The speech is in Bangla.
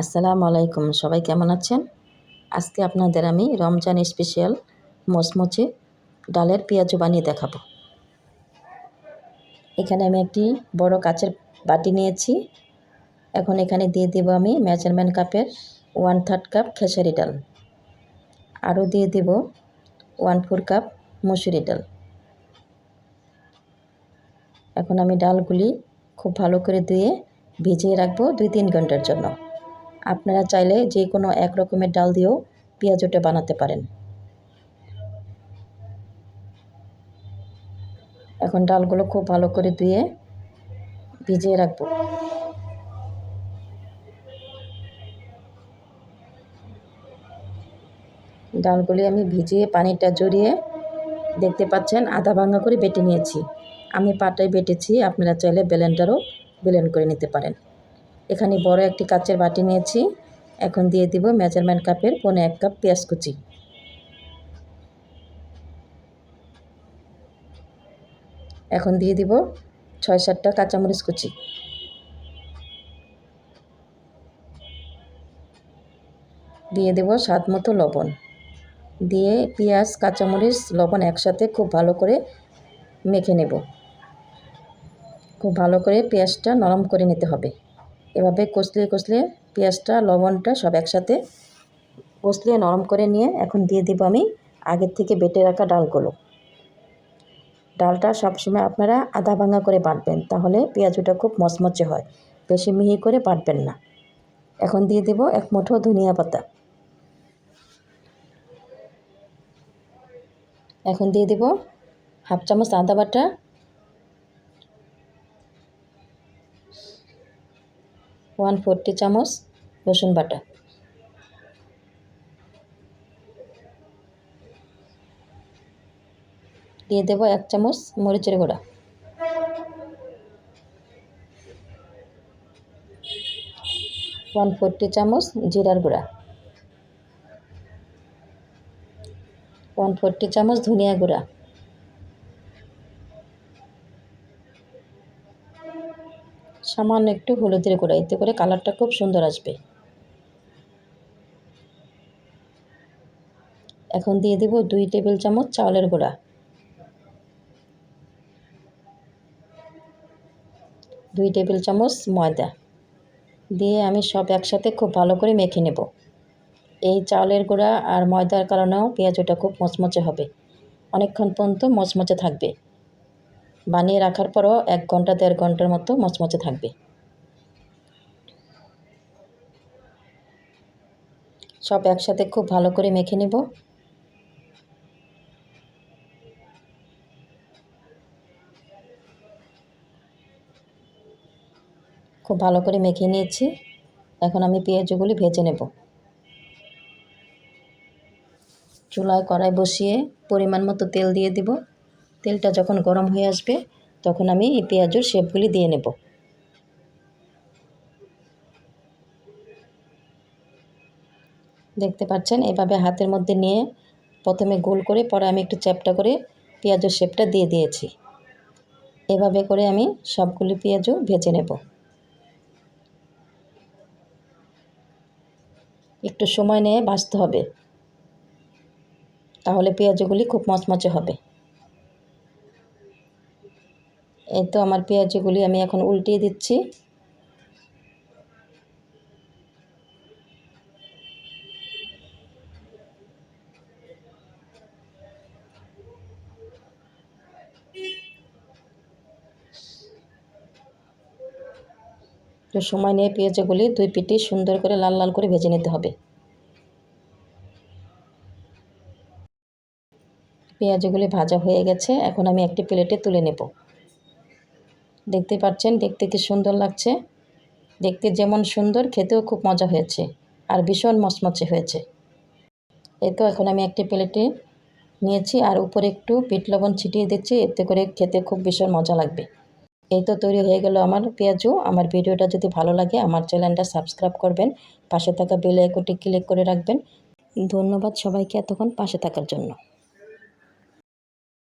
আসসালামু আলাইকুম, সবাই কেমন আছেন? আজকে আপনাদের আমি রমজান স্পেশাল মচমচে ডালের পেঁয়াজু বানিয়ে দেখাবো। এখানে আমি একটি বড় কাচের বাটি নিয়েছি। এখন এখানে দিয়ে দেব আমি মেজারমেন্ট কাপের ওয়ান থার্ড কাপ খেসারি ডাল। আরও দিয়ে দেব ওয়ান ফোর কাপ মুসুরি ডাল। এখন আমি ডালগুলি খুব ভালো করে ধুয়ে ভিজিয়ে রাখব দুই তিন ঘণ্টার জন্য। আপনারা চাইলে যে কোনো এক রকমের ডাল দিয়েও পেঁয়াজটা বানাতে পারেন। এখন ডালগুলো খুব ভালো করে ধুয়ে ভিজিয়ে রাখব। ডালগুলি আমি ভিজিয়ে পানিটা জড়িয়ে দেখতে পাচ্ছেন আধা ভাঙা করে বেটে নিয়েছি। আমি পাটায় বেটেছি, আপনারা চাইলে ব্লেন্ডারও ব্লেন্ড করে নিতে পারেন। এখানে বড় একটি কাচের বাটি নিয়েছি। এখন দিয়ে দিব মেজারমেন্ট কাপের পনে এক কাপ পেঁয়াজ কুচি। এখন দিয়ে দিব ছয় সাতটা কাঁচামরিচ কুচি। দিয়ে দেব স্বাদ মতো লবণ। দিয়ে পেঁয়াজ, কাঁচামরিচ, লবণ একসাথে খুব ভালো করে মেখে নেব। খুব ভালো করে পেঁয়াজটা নরম করে নিতে হবে। এভাবে কষলিয়ে কষলিয়ে পেঁয়াজটা, লবণটা সব একসাথে কষলিয়ে নরম করে নিয়ে এখন দিয়ে দেবো আমি আগের থেকে বেটে রাখা ডালগুলো। ডালটা সবসময় আপনারা আধা ভাঙা করে বাটবেন, তাহলে পেঁয়াজুটা খুব মচমচে হয়, বেশি মিহি করে বাটবেন না। এখন দিয়ে দেব এক মুঠো ধনিয়া পাতা। এখন দিয়ে দেব হাফ চামচ আদা বাটা ওয়ান ফোরটি চামচ রসুন বাটা। দিয়ে দেব এক চামচ মরিচের গুঁড়া। ওয়ান ফোরটি চামচ জিরার গুঁড়া। ওয়ান ফোরটি চামচ ধনিয়া গুঁড়া। সামান্য একটু হলুদের গুঁড়া, এতে করে কালারটা খুব সুন্দর আসবে। এখন দিয়ে দেব দুই টেবিল চামচ চাউলের গুঁড়া। দুই টেবিল চামচ ময়দা। দিয়ে আমি সব একসাথে খুব ভালো করে মেখে নেব। এই চাউলের গুঁড়া আর ময়দার কারণেও পেঁয়াজটা খুব মচমচে হবে। অনেকক্ষণ পর্যন্ত মচমচে থাকবে। বানিয়ে রাখার পরও এক ঘণ্টা, দেড় ঘণ্টার মতো মচমচে থাকবে। সব একসাথে খুব ভালো করে মেখে নেব। খুব ভালো করে মেখে নিয়েছি। এখন আমি পেঁয়াজগুলি ভেজে নেব। চুলায় কড়াই বসিয়ে পরিমাণ মতো তেল দিয়ে দেব। তেলটা যখন গরম হয়ে আসবে, তখন আমি এই পেঁয়াজের শেপগুলি দিয়ে নেব। দেখতে পাচ্ছেন, এভাবে হাতের মধ্যে নিয়ে প্রথমে গোল করে, পরে আমি একটু চ্যাপটা করে পেঁয়াজের শেপটা দিয়ে দিয়েছি। এভাবে করে আমি সবগুলি পেঁয়াজও ভেজে নেব। একটু সময় নিয়ে ভাজতে হবে, তাহলে পেঁয়াজগুলি খুব মচমচে হবে। এই তো আমার পেঁয়াজগুলি আমি এখন উল্টিয়ে দিচ্ছি। একটু সময় নিয়ে পেঁয়াজগুলি দুই পিটি সুন্দর করে লাল লাল করে ভেজে নিতে হবে। পেঁয়াজগুলি ভাজা হয়ে গেছে, এখন আমি একটি প্লেটে তুলে নেব। দেখতে পাচ্ছেন, দেখতে কি সুন্দর লাগছে? দেখতে যেমন সুন্দর, খেতেও খুব মজা হয়েছে আর ভীষণ মচমচে হয়েছে। এই তো এখন আমি একটি প্লেটে নিয়েছি আর উপরে একটু পিট লবণ ছিটিয়ে দিচ্ছি, এতে করে খেতে খুব ভীষণ মজা লাগবে। এই তো তৈরি হয়ে গেল আমার পেঁয়াজু। আমার ভিডিওটা যদি ভালো লাগে, আমার চ্যানেলটা সাবস্ক্রাইব করবেন, পাশে থাকা বেল আইকনটি ক্লিক করে রাখবেন। ধন্যবাদ সবাইকে এতক্ষণ পাশে থাকার জন্য।